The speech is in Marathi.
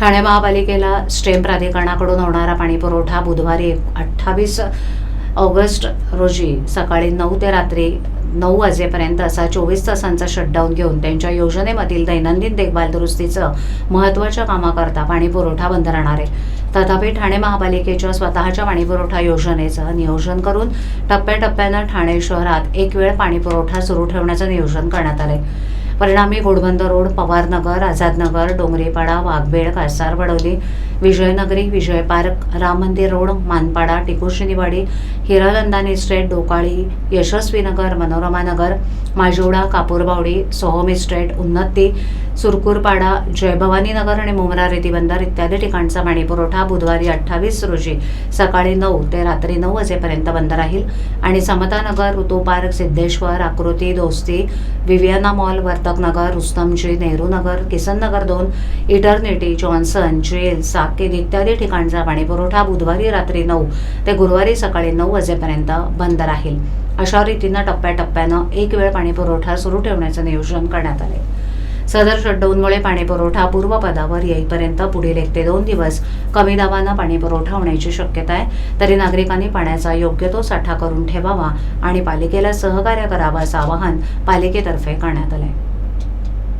ठाणे महापालिकेला स्टेम प्राधिकरणाकडून होणारा पाणीपुरवठा बुधवारी अठ्ठावीस ऑगस्ट रोजी सकाळी नऊ ते रात्री नऊ वाजेपर्यंत असा चोवीस तासांचा शटडाऊन घेऊन त्यांच्या योजनेमधील दैनंदिन देखभाल दुरुस्तीचं महत्त्वाच्या कामाकरता पाणीपुरवठा बंद राहणार आहे. तथापि ठाणे महापालिकेच्या स्वतःच्या पाणीपुरवठा योजनेचं नियोजन करून टप्प्याटप्प्यानं ठाणे शहरात एक वेळ पाणीपुरवठा सुरू ठेवण्याचं नियोजन करण्यात आलंय. परिणामी Ghodbunder road Pawarnagar Azadnagar Dongripada Waghbil Kasarvadavali Vijaynagari Vijay park Ram Mandir road Manpada Tikujiniwadi Hiranandani estate Dhokali Yashasvinagar Manoramanagar Majiwada Kapurbawdi Sohom estate Unnati Surkurpada Jaybhavani नगर आणि मुमरा रेती बंदर इत्यादी ठिकाणचा पाणीपुरवठा बुधवारी अठ्ठावीस रोजी सकाळी नऊ ते रात्री नऊ वाजेपर्यंत बंद राहील. आणि समतानगर ऋतू park Siddheshwar Akruti Dosti Viviana mall Vartaknagar Rustomjee Nehru Nagar Kisan Nagar दोन इटर्निटी जॉन्सन जेल साकेत इत्यादी ठिकाणचा पाणीपुरवठा बुधवारी रात्री नऊ ते गुरुवारी सकाळी नऊ वाजेपर्यंत बंद राहील. अशा रीतीनं टप्प्याटप्प्यानं एक वेळ पाणीपुरवठा सुरू ठेवण्याचं नियोजन करण्यात आले सदर शटडाऊनमुळे पाणीपुरवठा पूर्वपदावर येईपर्यंत पुढील एक ते दोन दिवस कमी दाबानं पाणीपुरवठा होण्याची शक्यता आहे. तरी नागरिकांनी पाण्याचा योग्य तो साठा करून ठेवावा आणि पालिकेला सहकार्य करावं असं आवाहन पालिकेतर्फे करण्यात आलं आहे